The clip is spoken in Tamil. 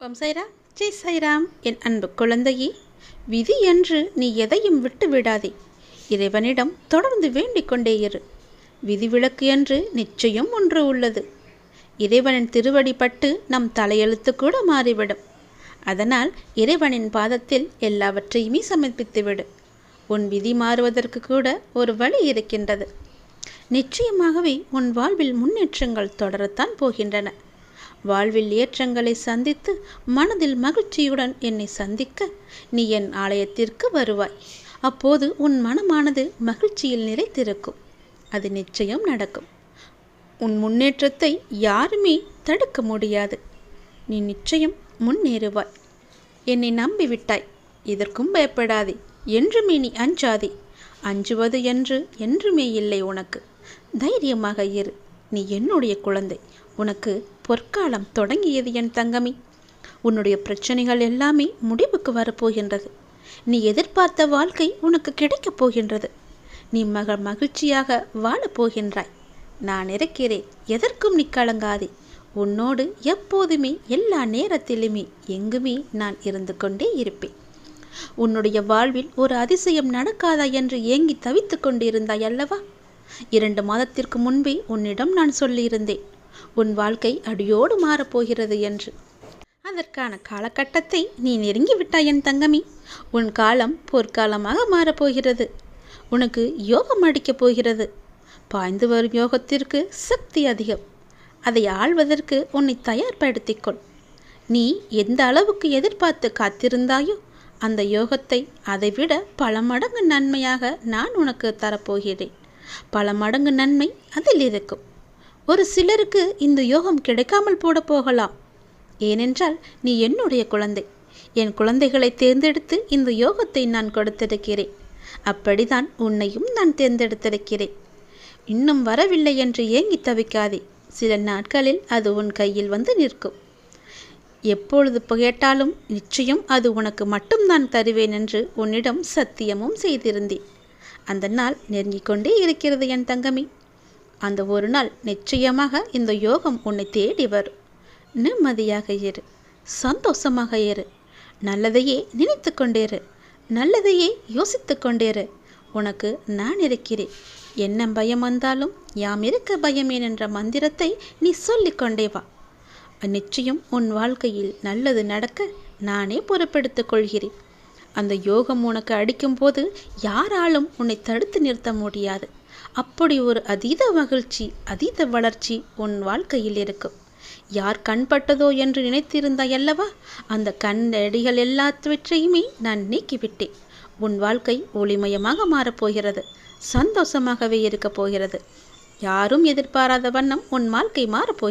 ஓம் சைராம். ஜெய் சைராம். என் அன்பு குழந்தையே விதி என்று நீ எதையும் விட்டு விடாதே. இறைவனிடம் தொடர்ந்து வேண்டிக் கொண்டே இரு. விதிவிலக்கு என்று நிச்சயம் ஒன்று உள்ளது. இறைவனின் திருவடி பட்டு நம் தலையெழுத்து கூட மாறிவிடும். அதனால் இறைவனின் பாதத்தில் எல்லாவற்றையுமே சமர்ப்பித்துவிடு உன் விதி மாறுவதற்கு கூட ஒரு வழி இருக்கின்றது. நிச்சயமாகவே உன் வாழ்வில் முன்னேற்றங்கள் தொடரத்தான் போகின்றன. வாழ்வில் ஏற்றங்களை சந்தித்து மனதில் மகிழ்ச்சியுடன் என்னை சந்திக்க நீ என் ஆலயத்திற்கு வருவாய். அப்போது உன் மனமானது மகிழ்ச்சியில் நிறைத்திருக்கும் அது நிச்சயம் நடக்கும். உன் முன்னேற்றத்தை யாருமே தடுக்க முடியாது. நீ நிச்சயம் முன்னேறுவாய். என்னை நம்பிவிட்டாய். இதற்கும் பயப்படாதே. என்றுமே நீ அஞ்சாதே. அஞ்சுவது என்று என்றுமே இல்லை உனக்கு. தைரியமாக இரு. நீ என்னுடைய குழந்தை. உனக்கு பொற்காலம் தொடங்கியது என் தங்கமி. உன்னுடைய பிரச்சனைகள் எல்லாமே முடிவுக்கு வரப்போகின்றது. நீ எதிர்பார்த்த வாழ்க்கை உனக்கு கிடைக்கப் போகின்றது. நீ மக மகிழ்ச்சியாக வாழப்போகின்றாய் நான் இருக்கிறேன் எதற்கும் நீ கலங்காதே. உன்னோடு எப்போதுமே எல்லா நேரத்திலுமே எங்குமே நான் இருந்து கொண்டே இருப்பேன். உன்னுடைய வாழ்வில் ஒரு அதிசயம் நடக்காதா என்று ஏங்கி தவித்துக் கொண்டிருந்தாய் அல்லவா? இரண்டு மாதத்திற்கு முன்பே உன்னிடம் நான் சொல்லியிருந்தேன். உன் வாழ்க்கை அடியோடு மாறப்போகிறது என்று. அதற்கான காலகட்டத்தை நீ நெருங்கி விட்டாய் என் தங்கமி. உன் காலம் பொற்காலமாக மாறப்போகிறது. உனக்கு யோகம் அடிக்கப் போகிறது. பாய்ந்து வரும் யோகத்திற்கு சக்தி அதிகம். அதை ஆள்வதற்கு உன்னை தயார்படுத்திக்கொள் நீ எந்த அளவுக்கு எதிர்பார்த்து காத்திருந்தாயோ அந்த யோகத்தை அதைவிட பல மடங்கு நன்மையாக நான் உனக்கு தரப்போகிறேன். பல மடங்கு நன்மை அதில் இருக்கும். ஒரு சிலருக்கு இந்த யோகம் கிடைக்காமல் போட போகலாம். ஏனென்றால் நீ என்னுடைய குழந்தை. என் குழந்தைகளை தேர்ந்தெடுத்து இந்த யோகத்தை நான் கொடுத்திருக்கிறேன். அப்படிதான் உன்னையும் நான் தேர்ந்தெடுத்திருக்கிறேன். இன்னும் வரவில்லை என்று ஏங்கி தவிக்காதே. சில நாட்களில் அது உன் கையில் வந்து நிற்கும். எப்பொழுது கேட்டாலும் நிச்சயம் அது உனக்கு மட்டும் நான் தருவேன் என்று உன்னிடம் சத்தியமும் செய்திருந்தேன். அந்த நாள் நெருங்கிக் கொண்டே இருக்கிறது என் தங்கமி. அந்த ஒரு நாள் நிச்சயமாக இந்த யோகம் உன்னை தேடி வரும். நிம்மதியாக இரு. சந்தோஷமாக இரு. நல்லதையே நினைத்து கொண்டேரு. நல்லதையே யோசித்து கொண்டேரு. உனக்கு நான் இருக்கிறேன். என்ன பயம் வந்தாலும் யாம் இருக்க பயமேன் என்ற மந்திரத்தை நீ சொல்லிக்கொண்டே வா. நிச்சயம் உன் வாழ்க்கையில் நல்லது நடக்க நானே பொறுப்பெடுத்துக் கொள்கிறேன். அந்த யோகம் உனக்கு அடிக்கும்போது யாராலும் உன்னை தடுத்து நிறுத்த முடியாது. அப்படி ஒரு அதீத மகிழ்ச்சி அதீத வளர்ச்சி உன் வாழ்க்கையில் இருக்கும். யார் கண்பட்டதோ என்று நினைத்திருந்தாய் அல்லவா? அந்த கண்ணடிகள் எல்லாவற்றையுமே நான் நீக்கிவிட்டேன். உன் வாழ்க்கை ஒளிமயமாக மாறப்போகிறது சந்தோஷமாகவே இருக்கப் போகிறது. யாரும் எதிர்பாராத வண்ணம் உன் வாழ்க்கை மாறப்போகிறது